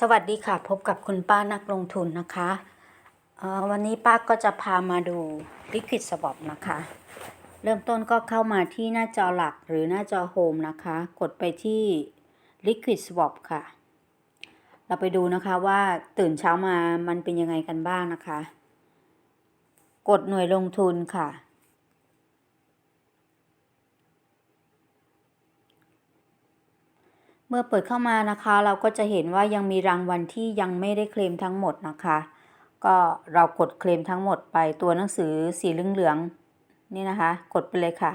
สวัสดีค่ะ พบกับคุณป้านักลงทุนนะคะออวันนี้ป้าก็จะพามาดู Liquid Swap นะคะ เริ่มต้นก็เข้ามาที่หน้าจอหลักหรือหน้าจอโฮมนะคะ กดไปที่ Liquid Swap ค่ะ เราไปดูนะคะว่าตื่นเช้ามามันเป็นยังไงกันบ้างนะคะ กดหน่วยลงทุนค่ะ เมื่อเปิดเข้ามานะคะ เราก็จะเห็นว่ายังมีรางวัลที่ยังไม่ได้เคลมทั้งหมดนะคะ ก็เรากดเคลมทั้งหมดไปตัวหนังสือสีเหลืองๆนี่นะคะ กดไปเลยค่ะ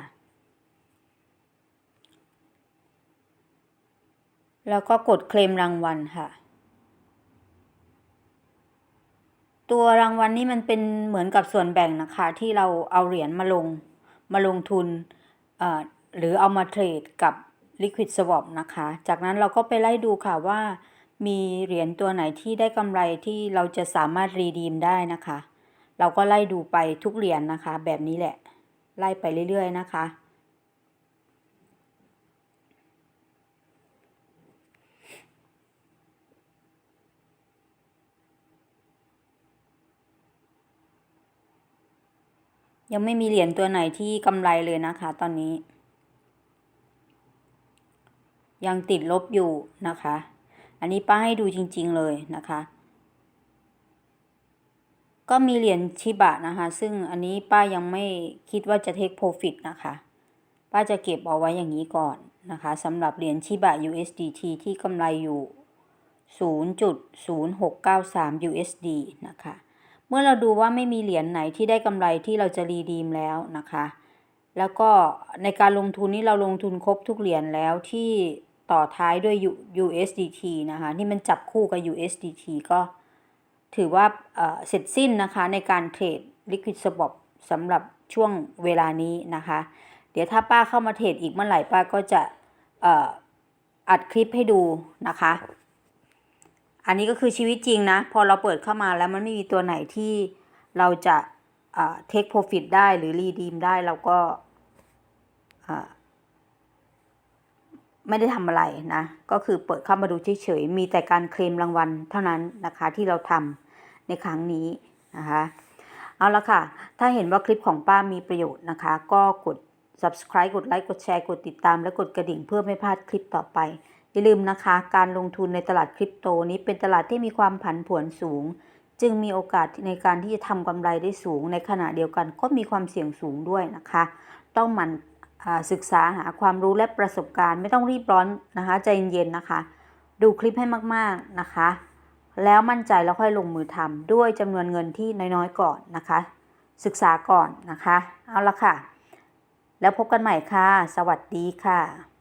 แล้วก็กดเคลมรางวัลค่ะตัวรางวัลนี่มันเป็นเหมือนกับส่วนแบ่งนะคะ ที่เราเอาเหรียญมาลงมาลงทุนหรือเอามาเทรดกับ Liquid Swap นะคะ จากนั้นเราก็ไปไล่ดูค่ะว่า มีเหรียญตัวไหนที่ได้กำไรที่เราจะสามารถรีดีมได้นะคะ เราก็ไล่ดูไปทุกเหรียญนะคะ แบบนี้แหละ ไล่ไปเรื่อยๆนะคะยังไม่มีเหรียญตัวไหนที่กำไรเลยนะคะตอนนี้ ยังติดลบอยู่นะคะ อันนี้ป้าให้ดูจริง ๆเลยนะคะ ก็มีเหรียญชิบะนะคะ ซึ่งอันนี้ป้ายังไม่คิดว่าจะเทคโปรฟิตนะคะ ป้าจะเก็บเอาไว้อย่างนี้ก่อนนะคะสำหรับเหรียญชิบะ USDT ที่กำไรอยู่ 0.0693 USD นะคะ เมื่อเราดูว่าไม่มีเหรียญไหนที่ได้กำไรที่เราจะรีดีมแล้วนะคะ แล้วก็ในการลงทุนนี้เราลงทุนครบทุกเหรียญแล้วที่ต่อท้ายด้วย USDT นะคะที่มันจับคู่กับ USDT ก็ถือว่าเเสร็จสิ้นนะคะในการเทรด Liquid Swap สำหรับช่วงเวลานี้นะคะ เดี๋ยวถ้าป้าเข้ามาเทรดอีกเมื่อไหร่ป้าก็จะอัดคลิปให้ดูนะคะ อันนี้ก็คือชีวิตจริงนะ พอเราเปิดเข้ามาแล้วมันไม่มีตัวไหนที่เราจะเทคโปรฟิตได้หรือรีดีมได้เราก็ ไม่ได้ทำอะไรนะ ก็คือเปิดเข้ามาดูเฉยๆ มีแต่การเคลมรางวัลเท่านั้นนะคะที่เราทำในครั้งนี้นะคะ เอาละค่ะ ถ้าเห็นว่าคลิปของป้ามีประโยชน์นะคะ ก็กด subscribe กดไลค์ กดแชร์ กดติดตาม และกดกระดิ่งเพื่อไม่พลาดคลิปต่อไป อย่าลืมนะคะ การลงทุนในตลาดคริปโตนี้เป็นตลาดที่มีความผันผวนสูง จึงมีโอกาสในการที่จะทำกำไรได้สูง ในขณะเดียวกันก็มีความเสี่ยงสูงด้วยนะคะ ต้องหมัน ศึกษาหาความรู้และประสบการณ์ไม่ต้องรีบร้อนนะคะใจเย็นๆนะคะ ดูคลิปให้มากๆนะคะ แล้วมั่นใจแล้วค่อยลงมือทำด้วยจำนวนเงินที่น้อยๆก่อนนะคะ ศึกษาก่อนนะคะ เอาละค่ะ แล้วพบกันใหม่ค่ะ สวัสดีค่ะ